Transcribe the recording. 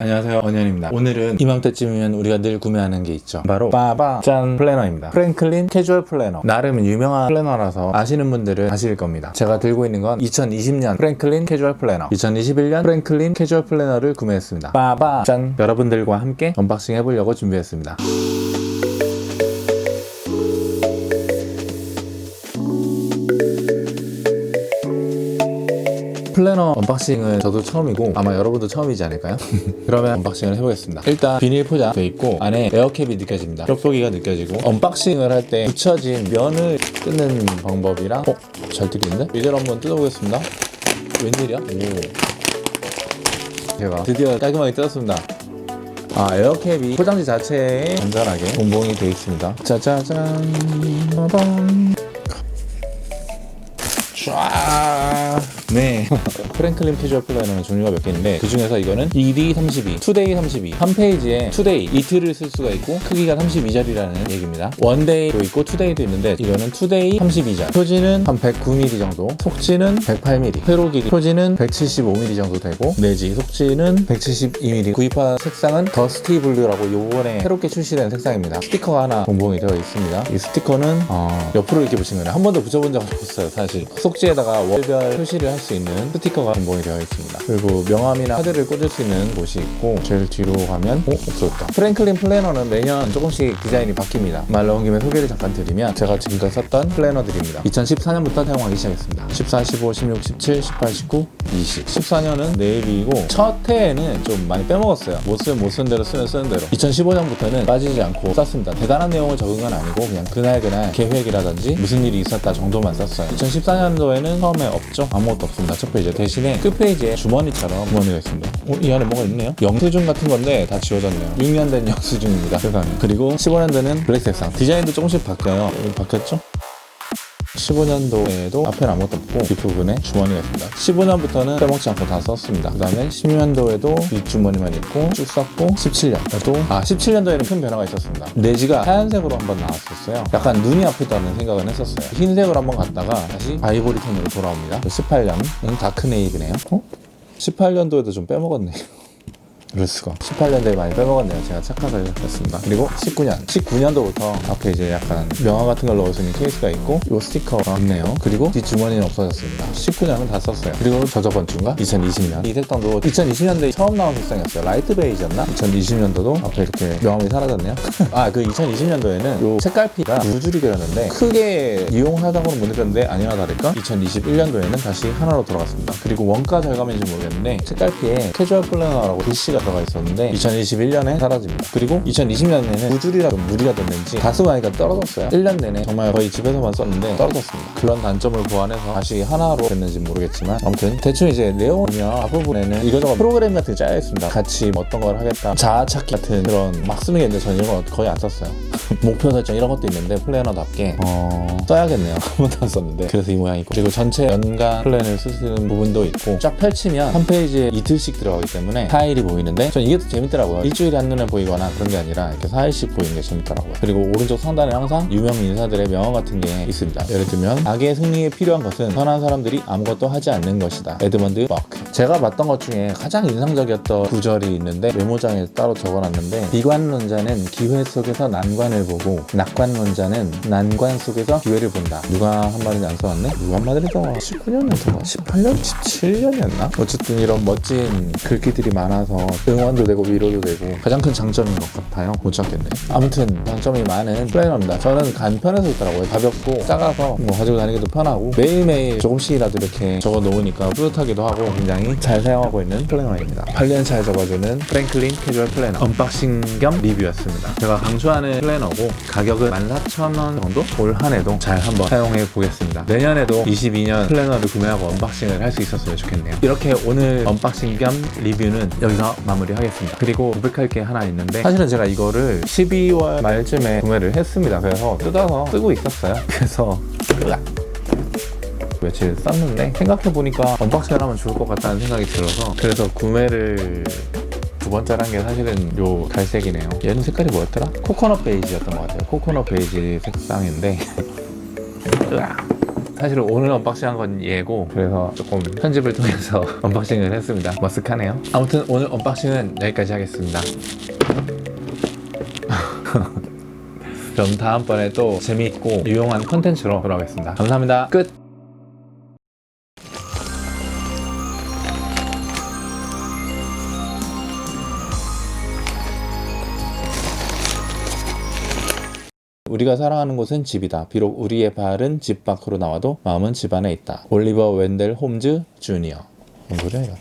안녕하세요. 원현입니다. 오늘은 이맘때쯤이면 우리가 늘 구매하는 게 있죠. 바로 빠바 짠 플래너입니다. 프랭클린 캐주얼 플래너. 나름 유명한 플래너라서 아시는 분들은 아실 겁니다. 제가 들고 있는 건 2020년 프랭클린 캐주얼 플래너. 2021년 프랭클린 캐주얼 플래너를 구매했습니다. 빠바 짠. 여러분들과 함께 언박싱 해보려고 준비했습니다 플래너 언박싱은 저도 처음이고 아마 여러분도 처음이지 않을까요? 그러면 언박싱을 해보겠습니다. 일단 비닐 포장 돼 있고 안에 에어캡이 느껴집니다. 겹소기가 느껴지고 언박싱을 할 때 붙여진 면을 뜯는 방법이랑 어? 잘 뜯기는데? 이대로 한번 뜯어보겠습니다. 웬일이야? 오. 제가 드디어 깔끔하게 뜯었습니다. 아 에어캡이 포장지 자체에 안전하게 본봉이 되어 있습니다. 짜자잔 빠밤 쫙. 네. 프랭클린 캐주얼 플래너는 종류가 몇 개인데 그 중에서 이거는 2D 32, 2day 32. 한 페이지에 2day 이틀을 쓸 수가 있고 크기가 32자리라는 얘기입니다. 1day도 있고 2day도 있는데 이거는 2day 32자. 표지는 한 109mm 정도, 속지는 108mm, 회로 길이 표지는 175mm 정도 되고 내지 속지는 172mm. 구입한 색상은 더스티 블루라고 요번에 새롭게 출시된 색상입니다. 스티커가 하나 공봉이 되어 있습니다. 이 스티커는 어, 옆으로 이렇게 붙인 거예요. 한 번도 붙여본 적은 없어요, 사실. 속지에다가 월별 표시를 할 수 있는 스티커가 공봉이 되어 있습니다. 그리고 명함이나 카드를 꽂을 수 있는 곳이 있고 제일 뒤로 가면 어? 없어졌다. 프랭클린 플래너는 매년 조금씩 디자인이 바뀝니다. 말 나온 김에 소개를 잠깐 드리면 제가 지금까지 썼던 플래너들입니다. 2014년부터 사용하기 시작했습니다. 14, 15, 16, 17, 18, 19, 20. 14년은 네이비이고 첫 해에는 좀 많이 빼먹었어요. 못 쓰면 못 쓰는 대로 쓰면 쓰는 대로. 2015년부터는 빠지지 않고 썼습니다. 대단한 내용을 적은 건 아니고 그냥 그날 그날 계획이라든지 무슨 일이 있었다 정도만 썼어요. 2014년도에는 처음에 없죠. 아무것도 없습니다. 첫 페이지 대신에 끝 페이지에 주머니처럼 주머니가 있습니다. 어, 이 안에 뭐가 있네요. 영수증 같은 건데 다 지워졌네요. 6년 된 영수증입니다. 세상에. 그리고 15년도는 블랙 색상. 디자인도 조금씩 바뀌어요. 여기 바뀌었죠? 15년도에도 앞에는 아무것도 없고 뒷부분에 주머니가 있습니다. 15년부터는 빼먹지 않고 다 썼습니다. 그 다음에 16년도에도 뒷주머니만 있고 쭉 썼고 17년도 아 17년도에는 큰 변화가 있었습니다. 내지가 하얀색으로 한번 나왔었어요. 약간 눈이 아프다는 생각은 했었어요. 흰색으로 한번 갔다가 다시 아이보리 톤으로 돌아옵니다. 18년은 다크네이브네요. 어? 18년도에도 좀 빼먹었네요. 수가. 18년도에 많이 빼먹었네요. 제가 착각을 했습니다. 그리고 19년. 19년도부터 앞에 이제 약간 명함 같은 걸 넣을 수 있는 케이스가 있고, 요 스티커가 있네요. 그리고 뒷주머니는 없어졌습니다. 19년은 다 썼어요. 그리고 저 저번 주인가? 2020년. 이 색상도 2020년도에 처음 나온 색상이었어요. 라이트 베이지였나? 2020년도도 앞에 이렇게 명함이 사라졌네요. 아, 그 2020년도에는 요 색깔피가 두 줄이 되었는데, 크게 이용하다고는 못 느꼈는데, 아니나 다를까? 2021년도에는 다시 하나로 돌아갔습니다. 그리고 원가 절감인지 모르겠는데, 색깔피에 캐주얼 플래너라고 글씨가 들어가 있었는데 2021년에 사라집니다. 그리고 2020년에는 무줄이라 무리가 됐는지 가스관이가 떨어졌어요. 1년 내내 정말 거의 집에서만 썼는데 떨어졌습니다. 그런 단점을 보완해서 다시 하나로 됐는지 모르겠지만 아무튼 대충 이제 내용 보면 앞부분에는 이거저거 프로그램 같은 게 짜여 있습니다. 같이 뭐 어떤 걸 하겠다 자아 찾기 같은 그런 막 쓰는 게 있는데 저는 이런 거 거의 안 썼어요. 목표 설정 이런 것도 있는데 플래너답게 어... 써야겠네요. 한 번도 안 썼는데 그래서 이 모양이고 그리고 전체 연간 플랜을 쓰시는 부분도 있고 쫙 펼치면 한 페이지에 이틀씩 들어가기 때문에 파일이 보이는 데 전 이게 더 재밌더라고요. 일주일에 한눈에 보이거나 그런 게 아니라 이렇게 4일씩 보이는 게 재밌더라고요. 그리고 오른쪽 상단에 항상 유명 인사들의 명언 같은 게 있습니다. 예를 들면 악의 승리에 필요한 것은 선한 사람들이 아무것도 하지 않는 것이다. 에드먼드 버크. 제가 봤던 것 중에 가장 인상적이었던 구절이 있는데 메모장에 따로 적어놨는데 비관론자는 기회 속에서 난관을 보고 낙관론자는 난관 속에서 기회를 본다. 누가 한 말인지 안 써놨네? 누가 한 말이더 19년이었나? 18년? 17년이었나? 어쨌든 이런 멋진 글귀들이 많아서 응원도 되고 위로도 되고 가장 큰 장점인 것 같아요. 못 찾겠네. 아무튼 장점이 많은 플래너입니다. 저는 간편해서 있더라고요. 가볍고 작아서 뭐 가지고 다니기도 편하고 매일매일 조금씩이라도 이렇게 적어 놓으니까 뿌듯하기도 하고 굉장히 잘 사용하고 있는 플래너입니다. 8년 잘 적어주는 프랭클린 캐주얼 플래너 언박싱 겸 리뷰였습니다. 제가 강추하는 플래너고 가격은 14,000원 정도? 올 한해도 잘 한번 사용해 보겠습니다. 내년에도 22년 플래너를 구매하고 언박싱을 할 수 있었으면 좋겠네요. 이렇게 오늘 언박싱 겸 리뷰는 여기서 마무리하겠습니다. 그리고 고백할 게 하나 있는데 사실은 제가 이거를 12월 말쯤에 구매를 했습니다. 그래서 뜯어서 쓰고 있었어요. 그래서. 며칠 썼는데 생각해보니까 언박싱을 하면 좋을 것 같다는 생각이 들어서 그래서 구매를 두 번째로 한 게 사실은 요 갈색이네요. 얘는 색깔이 뭐였더라? 코코넛 베이지였던 것 같아요. 코코넛 베이지 색상인데. 사실 오늘 언박싱한 건 얘고 그래서 조금 편집을 통해서 언박싱을 했습니다. 머쓱하네요. 아무튼 오늘 언박싱은 여기까지 하겠습니다. 그럼 다음번에 또 재미있고 유용한 콘텐츠로 돌아오겠습니다. 감사합니다. 끝! 우리가 사랑하는 곳은 집이다. 비록 우리의 발은 집 밖으로 나와도 마음은 집 안에 있다. 올리버 웬델 홈즈 주니어. 뭔 소리야 이거?